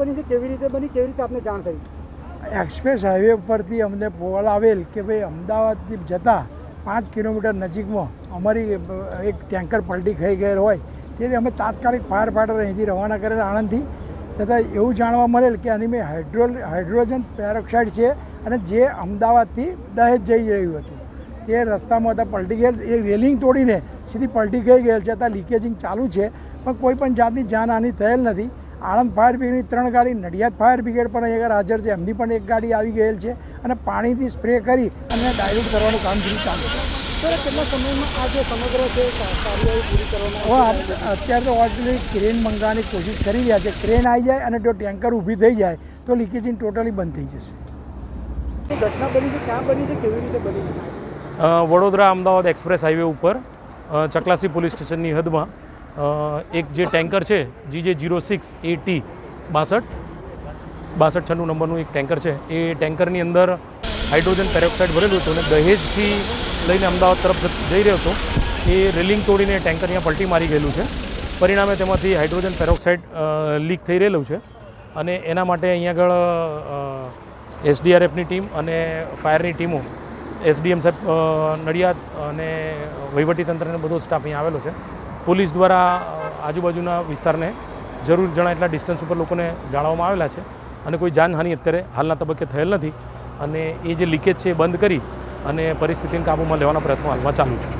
બની છે, કેવી રીતે બની, કેવી રીતે આપને જાણ થઈ એક્સપ્રેસ હાઈવે ઉપરથી અમને કોલ આવેલ કે ભાઈ અમદાવાદથી જતાં પાંચ કિલોમીટર નજીકમાં અમારી એક ટેન્કર પલટી ખાઈ ગયેલ હોય, તેથી અમે તાત્કાલિક ફાયર ફાઈટર અહીંથી રવાના કરેલા આણંદથી. તથા એવું જાણવા મળેલ કે આની મેં હાઇડ્રો હાઇડ્રોજન પેરોક્સાઇડ છે અને જે અમદાવાદથી દહેજ જઈ રહ્યું હતું. તે રસ્તામાં હતા, પલટી ગયેલ, એ રેલિંગ તોડીને સીધી પલટી ગઈ ગયેલ છે ત્યાં લીકેજિંગ ચાલુ છે, પણ કોઈ પણ જાતની જાનહાનિ થયેલ નથી. આણંદ ફાયર બ્રિગેડની ત્રણ ગાડી નડિયાદ ફાયર બ્રિગેડ પણ અહીંયા હાજર છે. એમની પણ એક ગાડી આવી ગયેલ છે અને પાણીથી સ્પ્રે કરી અને ડાયલ્યુટ કરવાનું કામગીરી ચાલુ છે. સર કેટલા સમયમાં આ જે સમગ્ર છે કાર્યવાહી પૂરી કરવામાં અત્યારે તો ઓલરેડી ક્રેન મંગાવવાની કોશિશ કરી રહ્યા છે. ક્રેન આવી જાય અને જો ટેન્કર ઊભી થઈ જાય તો લીકેજિંગ ટોટલી બંધ થઈ જશે. ઘટના બની છે ક્યાં બની છે કેવી રીતે બની છે? વડોદરા અમદાવાદ એક્સપ્રેસ હાઈવે ઉપર ચકલાસી પોલીસ સ્ટેશનની હદમાં એક જે ટેન્કર છે જી જે જીરો સિક્સ એ ટી બાસઠ બાસઠ છન્નું નંબરનું એક ટેન્કર છે. એ ટેન્કરની અંદર હાઇડ્રોજન પેરોક્સાઇડ ભરેલું હતું અને દહેજથી લઈને અમદાવાદ તરફ જઈ રહ્યો હતો. એ રેલિંગ તોડીને ટેન્કર અહીંયા પલટી મારી ગયેલું છે. પરિણામે તેમાંથી હાઇડ્રોજન પેરોક્સાઇડ લીક થઈ રહેલું છે અને એના માટે અહીંયા આગળ એસડીઆરએફની ટીમ અને ફાયરની ટીમો, એસડીએમ સાહેબ નડિયાદ અને વહીવટીતંત્રને બધો સ્ટાફ અહીંયા આવેલો છે. પોલીસ દ્વારા આજુબાજુના વિસ્તારને જરૂર જણા એટલા ડિસ્ટન્સ ઉપર લોકોને જાણવામાં આવેલા છે. અને કોઈ જાનહાનિ અત્યારે હાલના તબક્કે થયેલ નથી. અને એ જે લીકેજ છે એ બંધ કરી અને પરિસ્થિતિને કાબૂમાં લેવાના પ્રયત્નો હાલમાં ચાલુ છે.